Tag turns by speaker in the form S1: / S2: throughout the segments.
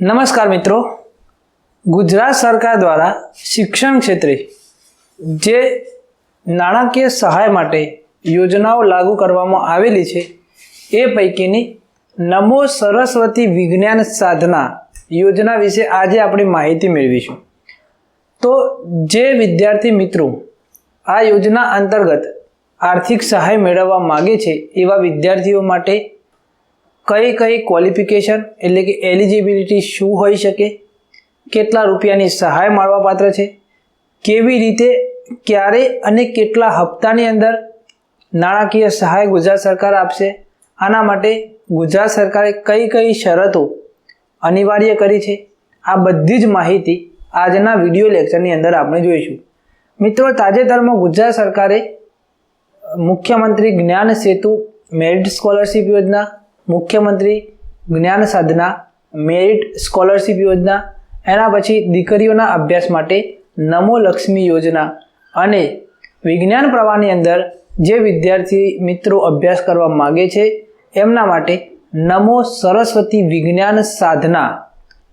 S1: નમસ્કાર મિત્રો. ગુજરાત સરકાર દ્વારા શિક્ષણ ક્ષેત્રે જે નાણાકીય સહાય માટે યોજનાઓ લાગુ કરવામાં આવેલી છે, એ પૈકીની નમો સરસ્વતી વિજ્ઞાન સાધના યોજના વિશે આજે આપણે માહિતી મેળવીશું. તો જે વિદ્યાર્થી મિત્રો આ યોજના અંતર્ગત આર્થિક સહાય મેળવવા માગે છે, એવા વિદ્યાર્થીઓ માટે કઈ કઈ ક્વોલિફિકેશન એટલે કે એલિજિબિલિટી શું હોઈ શકે? કેટલા રૂપિયાની સહાય મળવાપાત્ર છે? કેવી રીતે, ક્યારે અને કેટલા હપ્તાની અંદર નાણાકીય સહાય ગુજરાત સરકાર આપશે? આના માટે ગુજરાત સરકારે કઈ કઈ શરતો અનિવાર્ય કરી છે? આ બધી જ માહિતી આજના વીડિયો લેક્ચરની અંદર આપણે જોઈશું. મિત્રો, તાજેતરમાં ગુજરાત સરકારે મુખ્યમંત્રી જ્ઞાન સેતુ મેરિટ સ્કોલરશિપ યોજના મુખ્યમંત્રી જ્ઞાન સાધના, મેરિટ સ્કોલરશિપ યોજના, એના પછી દીકરીઓના અભ્યાસ માટે નમો લક્ષ્મી યોજના અને વિજ્ઞાન પ્રવાહની અંદર જે વિદ્યાર્થી મિત્રો અભ્યાસ કરવા માગે છે, એમના માટે નમો સરસ્વતી વિજ્ઞાન સાધના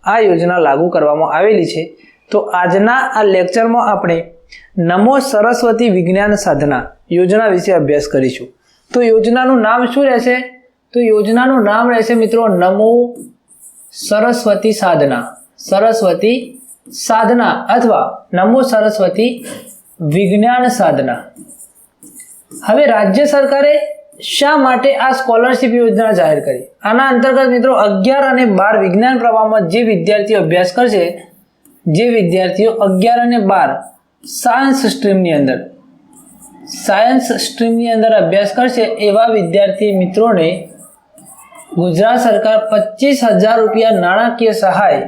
S1: આ યોજના લાગુ કરવામાં આવેલી છે. તો આજના આ લેક્ચરમાં આપણે નમો સરસ્વતી વિજ્ઞાન સાધના યોજના વિશે અભ્યાસ કરીશું. તો યોજનાનું નામ શું રહેશે? તો યોજનાનું નામ રહેશે મિત્રો નમો સરસ્વતી સાધના. સરસ્વતી સાધના અથવા નમો સરસ્વતી વિજ્ઞાન સાધના. હવે રાજ્ય સરકારે શા માટે આ સ્કોલરશિપ યોજના જાહેર કરી? આના અંતર્ગત મિત્રો અગિયાર અને બાર વિજ્ઞાન પ્રવાહમાં જે વિદ્યાર્થીઓ અભ્યાસ કરશે, જે વિદ્યાર્થીઓ અગિયાર અને બાર સાયન્સ સ્ટ્રીમની અંદર સાયન્સ સ્ટ્રીમની અંદર અભ્યાસ કરશે એવા વિદ્યાર્થી મિત્રોને ગુજરાત સરકાર પચીસ હજાર રૂપિયા નાણાકીય સહાય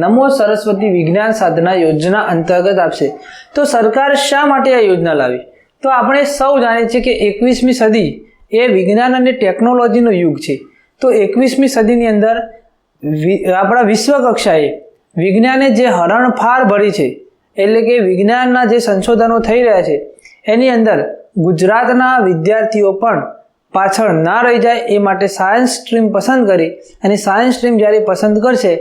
S1: નમો સરસ્વતી વિજ્ઞાન સાધના યોજના અંતર્ગત આપશે. તો સરકાર શા માટે આ યોજના લાવી? તો આપણે સૌ જાણીએ છીએ કે એકવીસમી સદી એ વિજ્ઞાન અને ટેકનોલોજીનો યુગ છે. તો એકવીસમી સદીની અંદર આપણા વિશ્વ કક્ષાએ વિજ્ઞાને જે હરણફાર ભરી છે, એટલે કે વિજ્ઞાનના જે સંશોધનો થઈ રહ્યા છે, એની અંદર ગુજરાતના વિદ્યાર્થીઓ પણ પાછળ ના રહી જાય એ માટે સાયન્સ સ્ટ્રીમ પસંદ કરી અને સાયન્સ સ્ટ્રીમ જ્યારે પસંદ કરશે,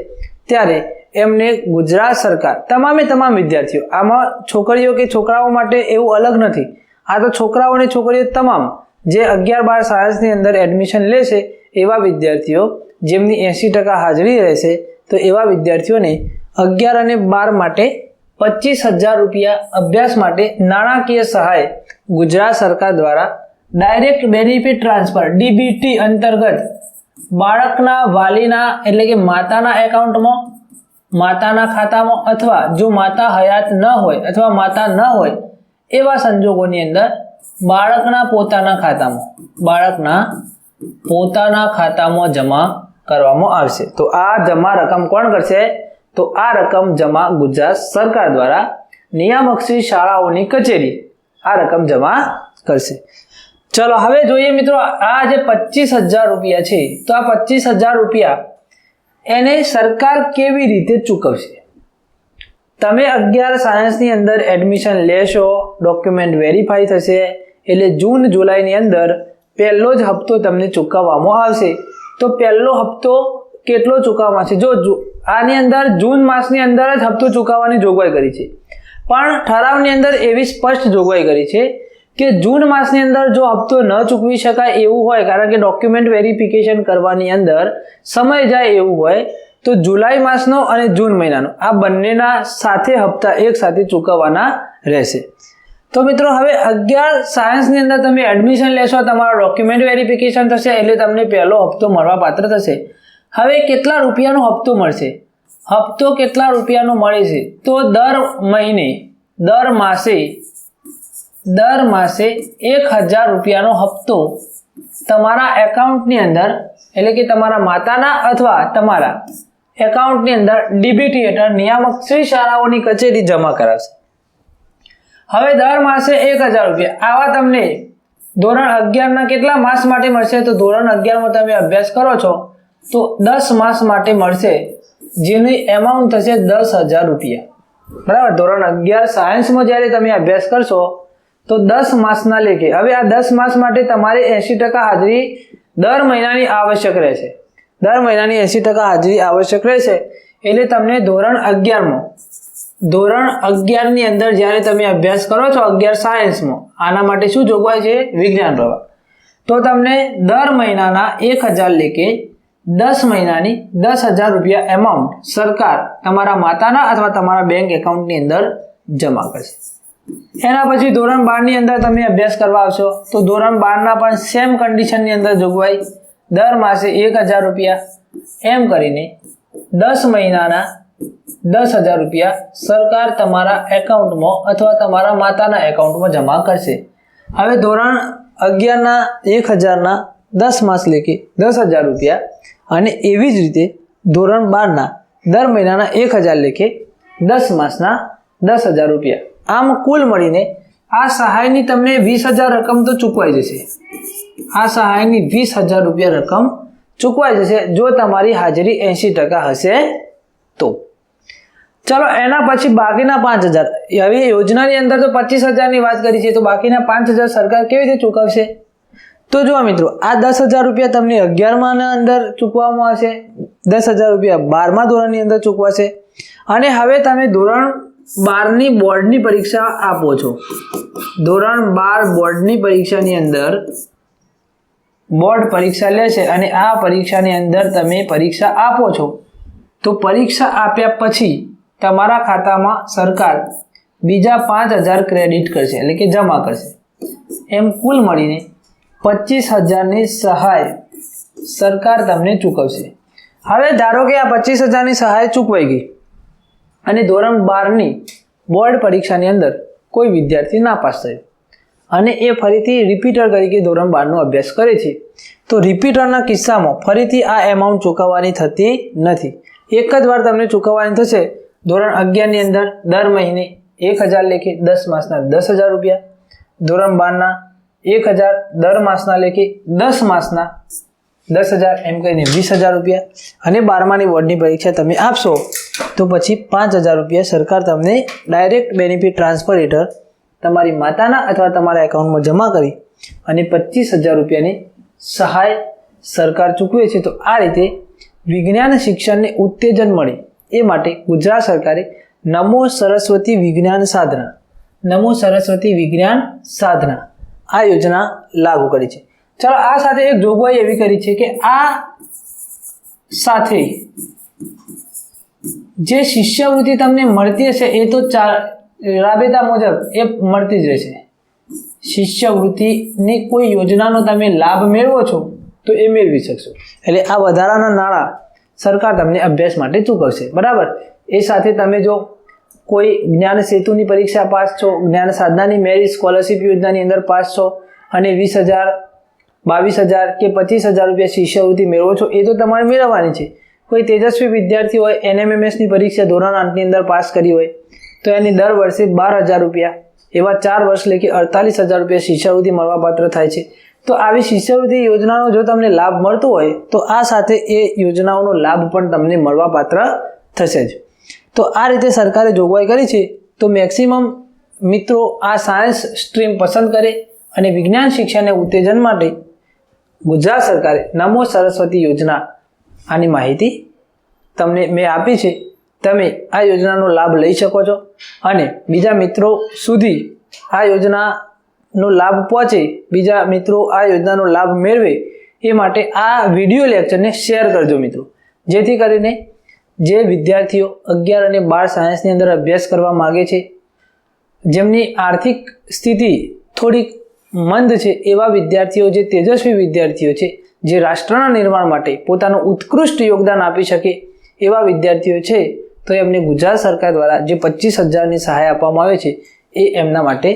S1: ત્યારે એમને ગુજરાત સરકાર, તમામે તમામ વિદ્યાર્થીઓ, આમાં છોકરીઓ કે છોકરાઓ માટે એવું અલગ નથી. આ તો છોકરાઓ અને છોકરીઓ તમામ, જે અગિયાર બાર સાયન્સની અંદર એડમિશન લેશે, એવા વિદ્યાર્થીઓ જેમની એંસી ટકા હાજરી રહેશે, તો એવા વિદ્યાર્થીઓને અગિયાર અને બાર માટે પચીસ હજાર રૂપિયા અભ્યાસ માટે નાણાકીય સહાય ગુજરાત સરકાર દ્વારા ડાયરેક્ટ બેનિફિટ ટ્રાન્સફર ડીબીટી અંતર્ગત બાળકના વાલીના એટલે કે માતાના એકાઉન્ટમાં, માતાના ખાતામાં અથવા જો માતા હયાત ન હોય અથવા માતા ન હોય, એવા સંજોગોની અંદર બાળકના પોતાના ખાતામાં, બાળકના પોતાના ખાતામાં જમા કરવામાં આવશે. તો આ જમા રકમ કોણ કરશે? તો આ રકમ જમા ગુજરાત સરકાર દ્વારા નિયામક શાળાઓની કચેરી આ રકમ જમા કરશે. ચલો, હવે જોઈએ મિત્રો, આ જે પચીસ હજાર રૂપિયા છે, તો આ પચીસ હજાર રૂપિયા એને સરકાર કેવી રીતે ચૂકવશે? તમે અગિયાર સાયન્સની અંદર એડમિશન લેશો, ડોક્યુમેન્ટ વેરીફાઈ થશે, એટલે જૂન, જુલાઈની અંદર પહેલો જ હપ્તો તમને ચૂકવવામાં આવશે. તો પહેલો હપ્તો કેટલો ચૂકવવામાં છે જો, આની અંદર જૂન માસની અંદર જ હપ્તો ચૂકવવાની જોગવાઈ કરી છે. પણ ઠરાવની અંદર એવી સ્પષ્ટ જોગવાઈ કરી છે કે જૂન માસની અંદર જો હપ્તો ન ચૂકવી શકાય એવું હોય, કારણ કે ડોક્યુમેન્ટ વેરિફિકેશન કરવાની અંદર સમય જાય એવું હોય, તો જુલાઈ માસનો અને જૂન મહિનાનો આ બંનેના સાથે હપ્તા એક સાથે ચૂકવવાના રહેશે. તો મિત્રો, હવે અગિયાર સાયન્સની અંદર તમે એડમિશન લેશો, તમારો ડોક્યુમેન્ટ વેરિફિકેશન થશે, એટલે તમને પહેલો હપ્તો મળવા પાત્ર થશે. હવે કેટલા રૂપિયાનો હપ્તો મળશે? હપ્તો કેટલા રૂપિયાનો મળે છે? તો દર મહિને, દર માસે દર માસે એક હજાર રૂપિયાનો હપ્તો તમારા એકાઉન્ટની અંદર, એટલે કે તમારા માતાના અથવા તમારા એકાઉન્ટની અંદર ડીબીટી હેઠળ નિયામક શ્રી શાળાઓની કચેરી જમા કરાવશે. હવે દર માસે એક હજાર રૂપિયા. આવા તમને ધોરણ અગિયારના કેટલા માસ માટે મળશે? તો ધોરણ અગિયારમાં તમે અભ્યાસ કરો છો, તો દસ માસ માટે મળશે, જેની એમાઉન્ટ થશે દસ હજાર રૂપિયા. બરાબર? ધોરણ અગિયાર સાયન્સમાં જ્યારે તમે અભ્યાસ કરશો તો દસ માસના લેખે. હવે આ દસ માસ માટે તમારે એંશી ટકા હાજરી દર મહિનાની આવશ્યક રહેશે. દર મહિનાની એંસી ટકા હાજરી આવશ્યક રહેશે. એટલે તમને ધોરણ અગિયારમાં. ધોરણ અગિયારની અંદર જ્યારે તમે અભ્યાસ કરો છો અગિયાર સાયન્સમાં, આના માટે શું જોગવાઈ છે? વિજ્ઞાન પ્રવાહ. તો તમને દર મહિનાના એક હજાર લેખે દસ મહિનાની દસ હજાર રૂપિયા એમાઉન્ટ સરકાર તમારા માતાના અથવા તમારા બેંક એકાઉન્ટની અંદર જમા કરશે. એના પછી ધોરણ બારની અંદર તમે અભ્યાસ કરવા આવશો. તો ધોરણ બારના પણ સેમ કન્ડિશનની અંદર જોગવાઈ. દર માસે એક હજાર રૂપિયા. એમ કરીને દસ મહિનાના દસ હજાર રૂપિયા સરકાર તમારા એકાઉન્ટમાં અથવા તમારા માતાના એકાઉન્ટમાં જમા કરશે. હવે ધોરણ અગિયારના એક હજારના દસ માસ લેખે દસ હજાર રૂપિયા. અને એવી જ રીતે ધોરણ બારના દર મહિનાના એક હજાર લેખે દસ માસના દસ હજાર રૂપિયા. આમ કુલ મળીને આ સહાયની તમને વીસ હજાર રકમ તો ચૂકવાઈ જશે. આ સહાયની વીસ હજાર રૂપિયા રકમ ચૂકવાઈ જશે જો તમારી હાજરી એંશી ટકા હશે તો. ચલો, એના પછી બાકીના પાંચ હજાર. હવે યોજનાની અંદર તો પચીસ હજારની વાત કરી છે, તો બાકીના પાંચ હજાર સરકાર કેવી રીતે ચૂકવશે? તો જુઓ મિત્રો, આ દસ હજાર રૂપિયા તમને અગિયારમાના અંદર ચૂકવવામાં આવશે, દસ હજાર રૂપિયા બારમા ધોરણની અંદર ચૂકવાશે. અને હવે તમે ધોરણ બારની બોર્ડની પરીક્ષા આપો છો. ધોરણ બાર બોર્ડની પરીક્ષાની અંદર બોર્ડ પરીક્ષા લે છે અને આ પરીક્ષાની અંદર તમે પરીક્ષા આપો છો. તો પરીક્ષા આપ્યા પછી તમારા ખાતામાં સરકાર બીજા પાંચ હજાર ક્રેડિટ કરશે, એટલે કે જમા કરશે. એમ કુલ મળીને પચીસ હજારની સહાય સરકાર તમને ચૂકવશે. હવે ધારો કે આ પચીસ હજારની સહાય ચૂકવાઈ ગઈ. અને ધોરણ બારની બોર્ડ પરીક્ષાની અંદર કોઈ વિદ્યાર્થી નાપાસ થયો. અને એ ફરીથી રિપીટર તરીકે ધોરણ બારનો અભ્યાસ કરે છે. તો રિપીટરના કિસ્સામાં ફરીથી આ એમાઉન્ટ ચૂકવવાની થતી નથી. એક જ વાર તમને ચૂકવવાની થશે. ધોરણ અગિયારની અંદર દર મહિને એક હજાર લેખે દસ માસના દસ હજાર રૂપિયા. ધોરણ બારના એક હજાર દર માસના લેખે દસ માસના દસ હજાર, એમ કહીને વીસ હજાર રૂપિયા. અને બારમાની બોર્ડની પરીક્ષા તમે આપશો તો પછી પાંચ હજાર રૂપિયા સરકાર તમને ડાયરેક્ટ બેનિફિટ ટ્રાન્સફર હેઠળ તમારી માતાના અથવા તમારા એકાઉન્ટમાં જમા કરી અને પચીસ હજાર રૂપિયાની સહાય સરકાર ચૂકવે છે. તો આ રીતે વિજ્ઞાન શિક્ષણને ઉત્તેજન મળે એ માટે ગુજરાત સરકારે નમો સરસ્વતી વિજ્ઞાન સાધના, નમો સરસ્વતી વિજ્ઞાન સાધના આ યોજના લાગુ કરી છે. ચાલો આ સાથે એક જોગવાઈ એવી કરી છે કે આ સાથે જે શિષ્યવૃત્તિ તમને મળતી હશે એ તો ચા રાબેતા મુજબ એ મળતી જ રહેશે. શિષ્યવૃત્તિની કોઈ યોજનાનો તમે લાભ મેળવો છો, તો એ મેળવી શકશો. એટલે આ વધારાના નાણાં સરકાર તમને અભ્યાસ માટે ચૂકવશે. બરાબર? એ સાથે તમે જો કોઈ જ્ઞાન સેતુની પરીક્ષા પાસ છો, જ્ઞાન સાધનાની મેરિટ સ્કોલરશિપ યોજનાની અંદર પાસ છો, અને વીસ હજાર, બાવીસ હજાર કે પચીસ હજાર રૂપિયા શિષ્યવૃત્તિ મેળવો છો, એ તો તમારે મેળવવાની છે. કોઈ તેજસ્વી વિદ્યાર્થી હોય એનએમએમએસની પરીક્ષા ધોરણ આઠની અંદર પાસ કરી હોય, તો એની દર વર્ષે બાર હજાર રૂપિયા, એવા ચાર વર્ષ લેખી અડતાલીસ હજાર રૂપિયા શિષ્યવૃત્તિ મળવાપાત્ર થાય છે. તો આવી શિષ્યવૃત્તિ યોજનાનો જો તમને લાભ મળતો હોય, તો આ સાથે એ યોજનાઓનો લાભ પણ તમને મળવાપાત્ર થશે જ. તો આ રીતે સરકારે જોગવાઈ કરી છે, તો મેક્સિમમ મિત્રો આ સાયન્સ સ્ટ્રીમ પસંદ કરે અને વિજ્ઞાન શિક્ષણને ઉત્તેજન માટે ગુજરાત સરકારે નમો સરસ્વતી યોજના આની માહિતી તમને મેં આપી છે. તમે આ યોજનાનો લાભ લઈ શકો છો અને બીજા મિત્રો સુધી આ યોજનાનો લાભ પહોંચે, બીજા મિત્રો આ યોજનાનો લાભ મેળવે એ માટે આ વીડિયો લેક્ચરને શેર કરજો મિત્રો. જેથી કરીને જે વિદ્યાર્થીઓ અગિયાર અને બાર સાયન્સની અંદર અભ્યાસ કરવા માગે છે, જેમની આર્થિક સ્થિતિ થોડીક મંદ છે, એવા વિદ્યાર્થીઓ જે તેજસ્વી વિદ્યાર્થીઓ છે જે રાષ્ટ્રના નિર્માણ માટે પોતાનું ઉત્કૃષ્ટ યોગદાન આપી શકે એવા વિદ્યાર્થીઓ છે, તો એમને ગુજરાત સરકાર દ્વારા જે પચીસ હજારની સહાય આપવામાં આવે છે, એ એમના માટે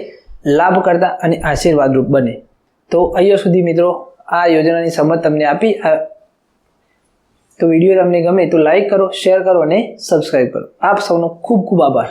S1: લાભકર્તા અને આશીર્વાદરૂપ બને. તો અહીંયા સુધી મિત્રો, આ યોજનાની સમજ તમને આપી તો વીડિયો તમને ગમે તો લાઈક કરો, શેર કરો અને સબસ્ક્રાઈબ કરો. આપ સૌનો ખૂબ ખૂબ આભાર.